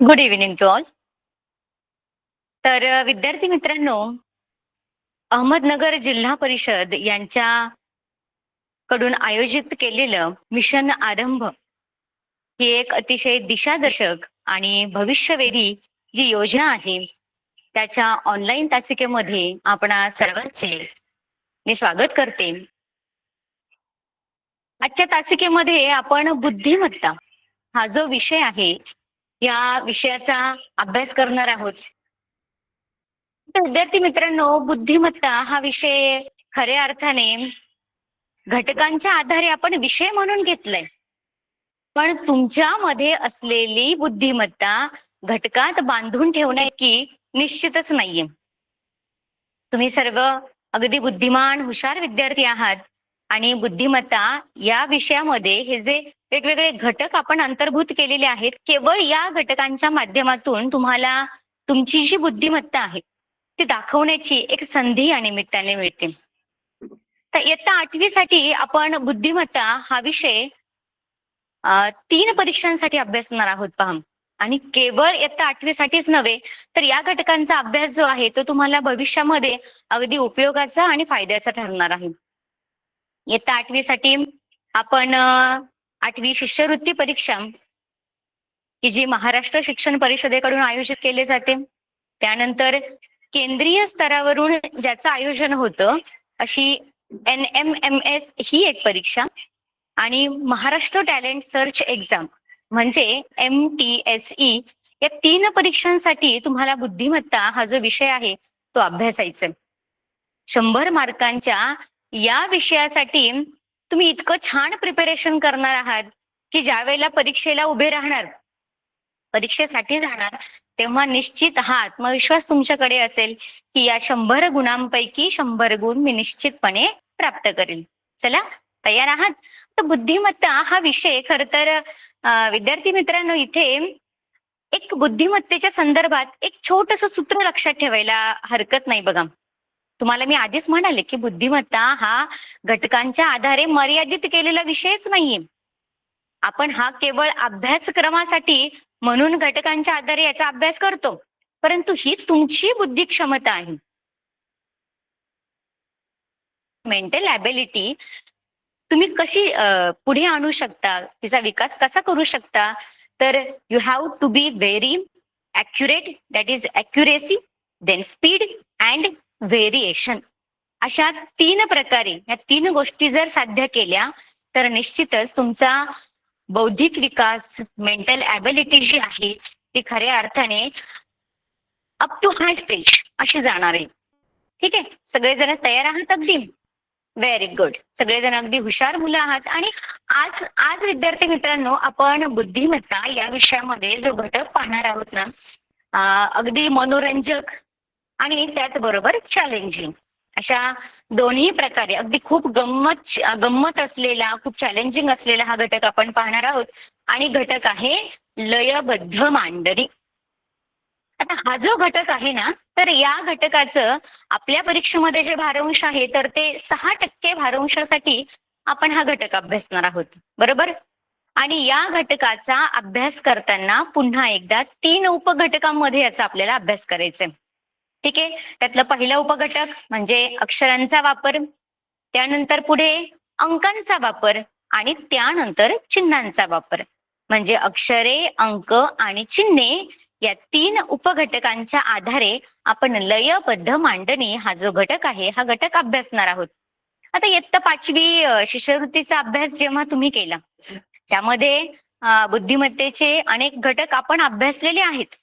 Good evening to all तर विद्यार्थी मित्रांनो अहमदनगर जिल्हा परिषद यांच्या कडून आयोजित केलेलं मिशन आरंभ ही एक अतिशय दिशादर्शक आणि भविष्यवेधी जी योजना आहे त्याच्या ऑनलाईन तासिकेमध्ये आपणा सर्वांचे मी स्वागत करते. आजच्या तासिकेमध्ये आपण बुद्धिमत्ता हा जो विषय आहे या विषयाचा अभ्यास करणार आहोत. विद्यार्थी मित्रांनो बुद्धिमत्ता हा विषय खऱ्या अर्थाने घटकांच्या आधारे आपण विषय म्हणून घेतलाय. पण तुमच्यामध्ये असलेली बुद्धिमत्ता घटकात बांधून ठेवण्याची निश्चितच नाहीये. तुम्ही सर्व अगदी बुद्धिमान हुशार विद्यार्थी आहात. आणि बुद्धिमत्ता या विषयामध्ये हे जे वेगवेगळे घटक आपण अंतर्भूत केलेले आहेत केवळ या घटकांच्या माध्यमातून तुम्हाला तुमची जी बुद्धिमत्ता आहे ती दाखवण्याची एक संधी या निमित्ताने मिळते. तर इयत्ता आठवीसाठी आपण बुद्धिमत्ता हा विषय तीन परीक्षांसाठी अभ्यासणार आहोत पहा. आणि केवळ इयत्ता आठवीसाठीच नव्हे तर या घटकांचा अभ्यास जो आहे तो तुम्हाला भविष्यामध्ये अगदी उपयोगाचा आणि फायद्याचा ठरणार आहे. इयत्ता आठवीसाठी आपण आठवी शिष्यवृत्ती परीक्षा की जी महाराष्ट्र शिक्षण परिषदेकडून आयोजित केले जाते. त्यानंतर केंद्रीय स्तरावरून ज्याचं आयोजन होतं अशी एन एम एम एस ही एक परीक्षा आणि महाराष्ट्र टॅलेंट सर्च एक्झाम म्हणजे एम टी एस ई या तीन परीक्षांसाठी तुम्हाला बुद्धिमत्ता हा जो विषय आहे तो अभ्यासायचा शंभर मार्कांच्या या विषयासाठी तुम्ही इतकं छान प्रिपरेशन करणार आहात की ज्या वेळेला परीक्षेला उभे राहणार परीक्षेसाठी जाणार तेव्हा निश्चित हा आत्मविश्वास तुमच्याकडे असेल की या शंभर गुणांपैकी शंभर गुण मी निश्चितपणे प्राप्त करेल चला तयार आहात? तर बुद्धिमत्ता हा विषय खर तर विद्यार्थी मित्रांनो इथे एक बुद्धिमत्तेच्या संदर्भात एक छोटस सूत्र लक्षात ठेवायला हरकत नाही बघा. तुम्हाला मी आधीच म्हणाले की बुद्धिमत्ता हा घटकांच्या आधारे मर्यादित केलेला विषयच नाहीये. आपण हा केवळ अभ्यासक्रमासाठी म्हणून घटकांच्या आधारे याचा अभ्यास करतो परंतु ही तुमची बुद्धी क्षमता आहे. मेंटल ॲबिलिटी तुम्ही कशी पुढे आणू शकता? तिचा विकास कसा करू शकता? तर you have to be very accurate that is accuracy then speed and variation अशा तीन प्रकारे या तीन गोष्टी जर साध्य केल्या तर निश्चितच तुमचा बौद्धिक विकास मेंटल ॲबिलिटी जी आहे ती खऱ्या अर्थाने अप टू हाय स्टेज अशी जाणार आहे. ठीक आहे? सगळेजण तयार आहात अगदी? व्हेरी गुड सगळेजण अगदी हुशार मुलं आहात. आणि आज आज विद्यार्थी मित्रांनो आपण बुद्धिमत्ता या विषयामध्ये जो घटक पाहणार आहोत ना अगदी मनोरंजक आणि त्याचबरोबर चॅलेंजिंग अशा दोन्ही प्रकारे अगदी खूप गंमत गंमत असलेला खूप चॅलेंजिंग असलेला हा घटक आपण पाहणार आहोत. आणि घटक आहे लयबद्ध मांडणी. आता हा जो घटक आहे ना तर या घटकाचं आपल्या परीक्षेमध्ये जे भारांश आहे तर ते सहा टक्के भारांशासाठी आपण हा घटक अभ्यासणार आहोत. बरोबर? आणि या घटकाचा अभ्यास करताना पुन्हा एकदा तीन उपघटकांमध्ये याचा आपल्याला अभ्यास करायचा आहे ठीक आहे? त्यातलं पहिलं उपघटक म्हणजे अक्षरांचा वापर त्यानंतर पुढे अंकांचा वापर आणि त्यानंतर चिन्हांचा वापर. म्हणजे अक्षरे अंक आणि चिन्हे या तीन उपघटकांच्या आधारे आपण लयबद्ध मांडणी हा जो घटक आहे हा घटक अभ्यासणार आहोत. आता इयत्ता पाचवी शिष्यवृत्तीचा अभ्यास जेव्हा तुम्ही केला त्यामध्ये बुद्धिमत्तेचे अनेक घटक आपण अभ्यासलेले आहेत.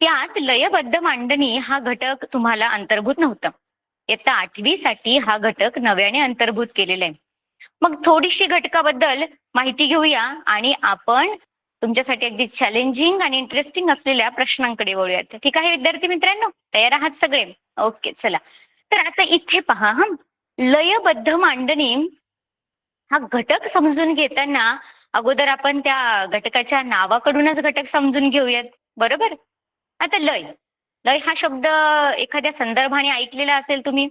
त्यात लयबद्ध मांडणी हा घटक तुम्हाला अंतर्भूत नव्हता. इयत्ता आठवीसाठी हा घटक नव्याने अंतर्भूत केलेला आहे. मग थोडीशी घटकाबद्दल माहिती घेऊया आणि आपण तुमच्यासाठी अगदी चॅलेंजिंग आणि इंटरेस्टिंग असलेल्या प्रश्नांकडे वळूयात. ठीक आहे विद्यार्थी मित्रांनो? तयार आहात सगळे? ओके चला. तर आता इथे पहा हा. लयबद्ध मांडणी हा घटक समजून घेताना अगोदर आपण त्या घटकाच्या नावाकडूनच घटक समजून घेऊयात. बरोबर? आता लय. लय हा शब्द एखाद्या संदर्भाने ऐकलेला असेल तुम्ही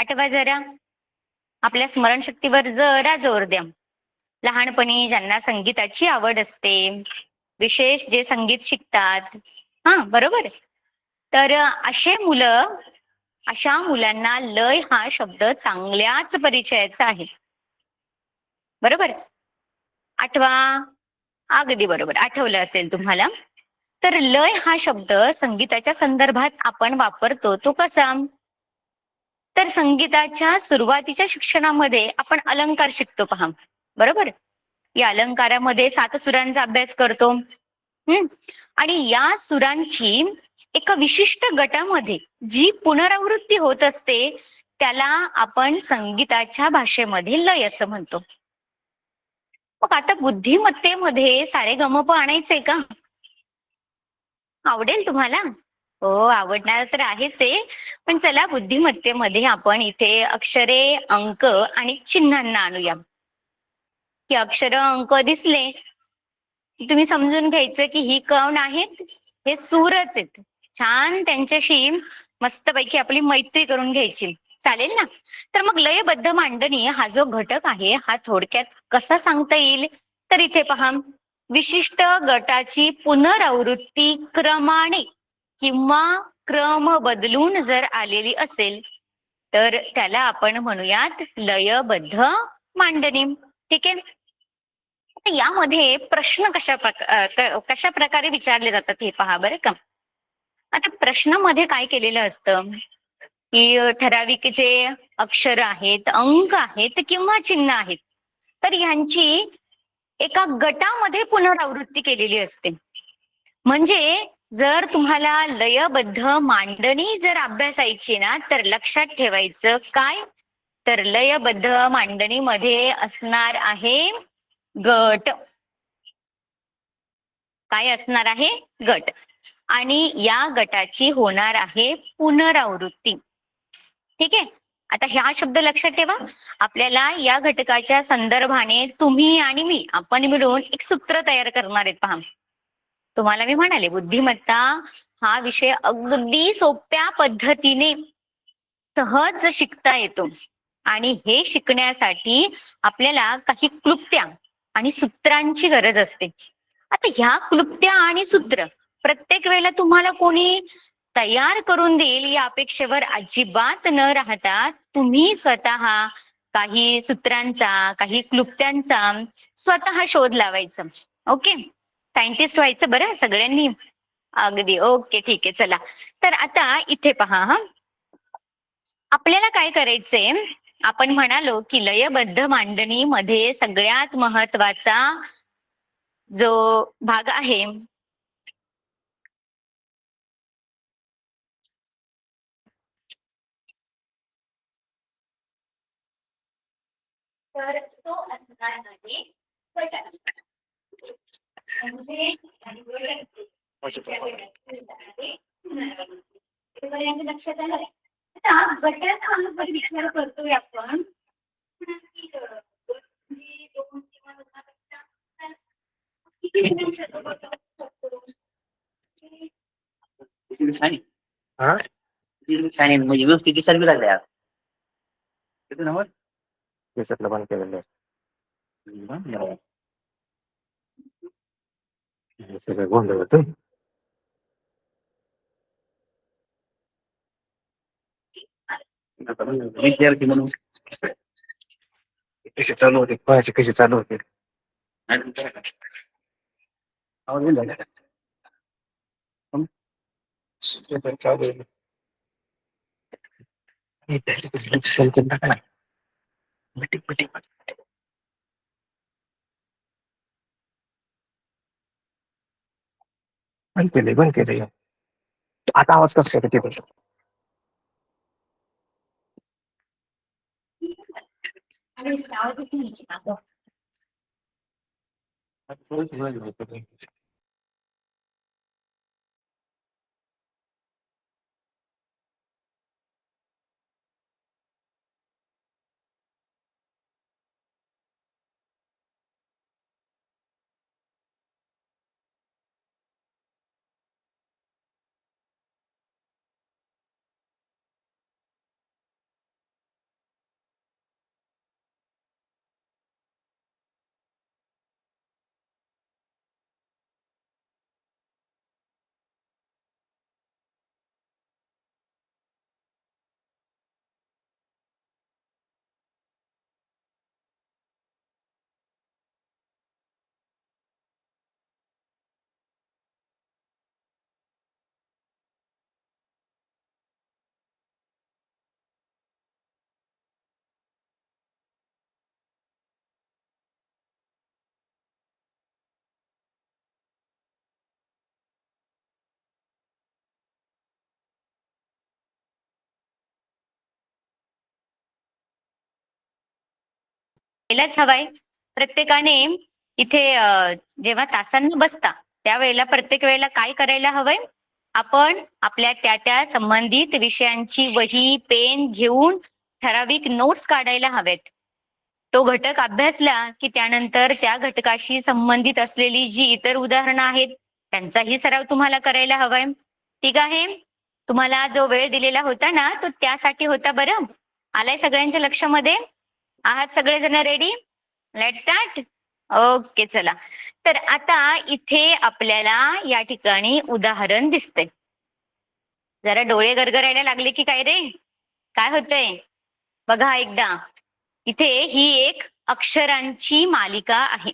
आठवा जरा. आपल्या स्मरणशक्तीवर जरा जोर द्या. लहानपणी ज्यांना संगीताची आवड असते विशेष जे संगीत शिकतात. हा बरोबर. तर असे मुलं अशा मुलांना लय हा शब्द चांगल्याच परिचयाचा आहे. बरोबर? आठवा. अगदी बरोबर. आठवलं असेल तुम्हाला? तर लय हा शब्द संगीताच्या संदर्भात आपण वापरतो तो कसा? तर संगीताच्या सुरुवातीच्या शिक्षणामध्ये आपण अलंकार शिकतो पहा. बरोबर? या अलंकारामध्ये सात सुरांचा अभ्यास करतो. हम्म आणि या सुरांची एका विशिष्ट गटामध्ये जी पुनरावृत्ती होत असते त्याला आपण संगीताच्या भाषेमध्ये लय असं म्हणतो. मग आता बुद्धिमत्तेमध्ये सारे गमप आणायचे का? आवडेल तुम्हाला? हो आवडणार तर आहेच आहे पण चला बुद्धिमत्तेमध्ये आपण इथे अक्षरे अंक आणि चिन्हांना आणूया. की अक्षर अंक दिसले तुम्ही समजून घ्यायचं की ही कोण आहेत? हे सूरच आहेत. छान त्यांच्याशी मस्तपैकी आपली मैत्री करून घ्यायची. चालेल ना? तर मग लयबद्ध मांडणी हा जो घटक आहे हा थोडक्यात कसा सांगता येईल? तर इथे पहा. विशिष्ट गटाची पुनरावृत्ती क्रमाने किंवा क्रम बदलून जर आलेली असेल तर त्याला आपण म्हणूयात लयबद्ध मांडणी ठीक आहे? यामध्ये प्रश्न कशा कशा प्रकारे विचारले जातात हे पहा बरं का. आता प्रश्नामध्ये काय केलेलं असतं? की ठराविक जे अक्षर आहेत अंक आहेत किंवा चिन्ह आहेत तर ह्यांची एका गटामध्ये पुनरावृत्ती केलेली असते. म्हणजे जर तुम्हाला लयबद्ध मांडणी जर अभ्यासायची ना तर लक्षात ठेवायचं काय? तर लयबद्ध मांडणीमध्ये असणार आहे गट. काय असणार आहे? गट. आणि या गटाची होणार आहे पुनरावृत्ती. ठीक आहे? आता हा शब्द लक्षात ठेवा. आपल्याला या घटकाच्या संदर्भाने तुम्ही आणि मी आपण मिळून एक सूत्र तयार करणार आहेत पहा. तुम्हाला मी म्हणाले बुद्धिमत्ता हा विषय अगदी सोप्या पद्धतीने सहज शिकता येतो. आणि हे शिकण्यासाठी आपल्याला काही क्लुप्त्या आणि सूत्रांची गरज असते. आता ह्या क्लुप्त्या आणि सूत्र प्रत्येक वेळेला तुम्हाला कोणी तयार करून देईल या अपेक्षेवर अजिबात न राहता तुम्ही स्वतः काही सूत्रांचा काही क्लुप्त्यांचा स्वतः शोध लावायचा. ओके? सायंटिस्ट व्हायचं बरं सगळ्यांनी? अगदी. ओके ठीक आहे. चला. तर आता इथे पहा हा. आपल्याला काय करायचंय? आपण म्हणालो की लयबद्ध मांडणीमध्ये सगळ्यात महत्त्वाचा जो भाग आहे तर तो असणार आहे म्हणजे लक्षात आलं आता गटाचा जर विचार करतोय आपण हा। म्हणजे व्यवस्थित दिसायला त्याच्यातलं बंद केलेलं आहे. हे सगळं गोंधळ होतं विद्यार्थी म्हणून. कसे चालू होते? पहायचे कसे चालू होते? चालू मीटिंग मीटिंग बंद केले बंद केले. आता आवाज कसं काय तिकडे Thank you. यायलाच हवाय. प्रत्येकाने इथे जेव्हा तासांना बसता त्यावेळेला प्रत्येक वेळेला काय करायला हवंय? आपण आपल्या त्या त्या संबंधित विषयांची वही पेन घेऊन ठराविक नोट्स काढायला हवेत. तो घटक अभ्यासला की त्यानंतर त्या घटकाशी संबंधित असलेली जी इतर उदाहरणं आहेत त्यांचाही सराव तुम्हाला करायला हवाय. ठीक आहे? तुम्हाला जो वेळ दिलेला होता ना तो त्यासाठी होता बरं? आलाय सगळ्यांच्या लक्षामध्ये? आहात सगळेजण रेडी लेट स्टार्ट ओके चला. तर आता इथे आपल्याला या ठिकाणी उदाहरण दिसतंय. जरा डोळे गरगरायला लागले की काय रे? काय होतंय? बघा एकदा. इथे ही एक अक्षरांची मालिका आहे.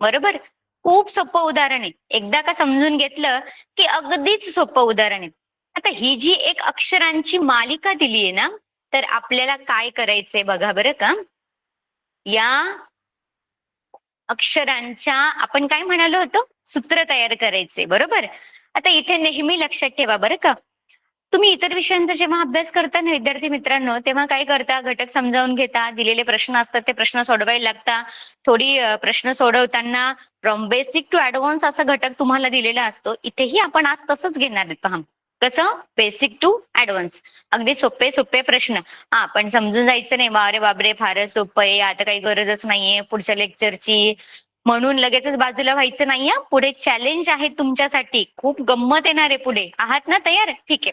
बरोबर? खूप सोपं उदाहरण आहे. एकदा का समजून घेतलं की अगदीच सोपं उदाहरण आहे. आता ही जी एक अक्षरांची मालिका दिली आहे ना तर आपल्याला काय करायचंय बघा बरं का? या अक्षरांच्या आपण काय म्हणालो होतो? सूत्र तयार करायचे. बरोबर? आता इथे नेहमी लक्षात ठेवा बरं का. तुम्ही इतर विषयांचा जेव्हा अभ्यास करता ना विद्यार्थी मित्रांनो तेव्हा काय करता? घटक समजावून घेता दिलेले प्रश्न असतात ते प्रश्न सोडवायला लागता. थोडी प्रश्न सोडवताना फ्रॉम बेसिक टू ऍडव्हान्स असा घटक तुम्हाला दिलेला असतो. इथेही आपण आज तसंच घेणार आहेत. पहा. कसं? बेसिक टू ऍडव्हान्स अगदी सोपे सोपे प्रश्न. हा पण समजून जायचं नाही. बा अरे बापरे फारच सोपं आहे. आता काही गरजच नाहीये पुढच्या लेक्चरची म्हणून लगेचच बाजूला व्हायचं नाही पुढे चॅलेंज आहे तुमच्यासाठी. खूप गंमत येणार आहे पुढे. आहात ना तयार? ठीक आहे.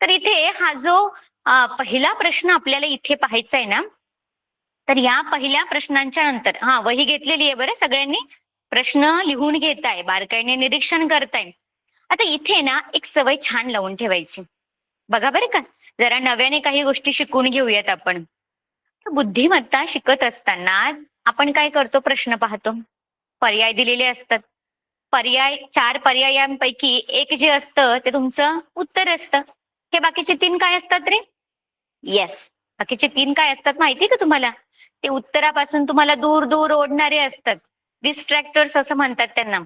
तर इथे हा जो पहिला प्रश्न आपल्याला इथे पाहायचा आहे ना तर या पहिल्या प्रश्नांच्या नंतर हा वही घेतलेली आहे बरं सगळ्यांनी? प्रश्न लिहून घेताय बारकाईने निरीक्षण करताय. आता इथे ना एक सवय छान लावून ठेवायची. बघा बरं का जरा नव्याने काही गोष्टी शिकून घेऊयात आपण. बुद्धिमत्ता शिकत असताना आपण काय करतो प्रश्न पाहतो? पर्याय दिलेले असतात. पर्याय चार पर्यायांपैकी एक जे असतं ते तुमचं उत्तर असतं. हे बाकीचे तीन काय असतात रे? येस बाकीचे तीन काय असतात माहिती का तुम्हाला? ते उत्तरापासून तुम्हाला दूर दूर ओढणारे असतात. डिस्ट्रॅक्टर्स असं म्हणतात त्यांना.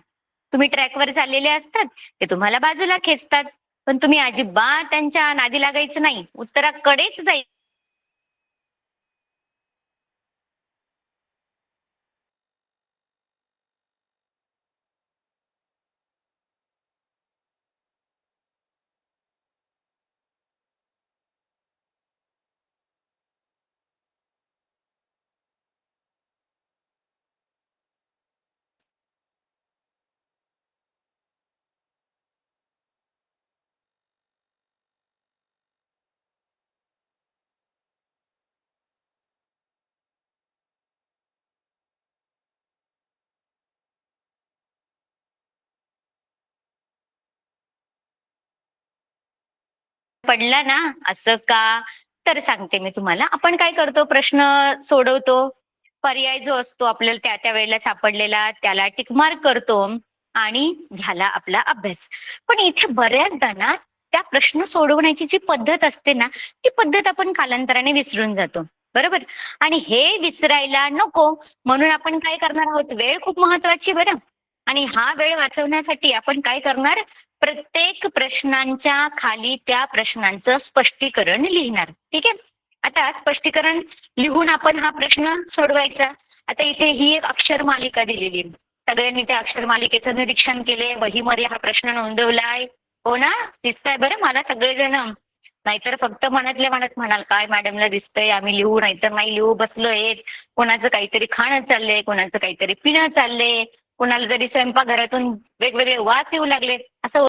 तुम्ही ट्रॅकवर चाललेले असतात ते तुम्हाला बाजूला खेचतात. पण तुम्ही अजिबात त्यांच्या नादी लागायचं नाही. उत्तराकडेच जायचं. पडला ना असं का? तर सांगते मी तुम्हाला. आपण काय करतो? प्रश्न सोडवतो. पर्याय जो असतो आपल्याला त्या त्या वेळेला सापडलेला त्याला टिकमार्क करतो आणि झाला आपला अभ्यास. पण इथे बऱ्याचदा ना त्या प्रश्न सोडवण्याची जी पद्धत असते ना ती पद्धत आपण कालांतराने विसरून जातो. बरोबर? आणि हे विसरायला नको. म्हणून आपण काय करणार आहोत? वेळ खूप महत्वाची बरं. आणि हा वेळ वाचवण्यासाठी आपण काय करणार? प्रत्येक प्रश्नांच्या खाली त्या प्रश्नांचं स्पष्टीकरण लिहिणार. ठीक आहे? आता स्पष्टीकरण लिहून आपण हा प्रश्न सोडवायचा. आता इथे ही एक अक्षर मालिका दिलेली. सगळ्यांनी त्या अक्षर मालिकेचं निरीक्षण केले. वहीमध्ये हा प्रश्न नोंदवलाय. हो ना? दिसतंय बरं मला सगळेजण. नाहीतर फक्त मनातल्या मनात म्हणाल काय मॅडमला दिसतंय? आम्ही लिहू नाहीतर नाही लिहू बसलोय. कोणाचं काहीतरी खाणं चाललंय कोणाचं काहीतरी पिणं चाललंय. कोणाला जरी स्वयंपाकघरातून वेगवेगळे वास येऊ लागले असं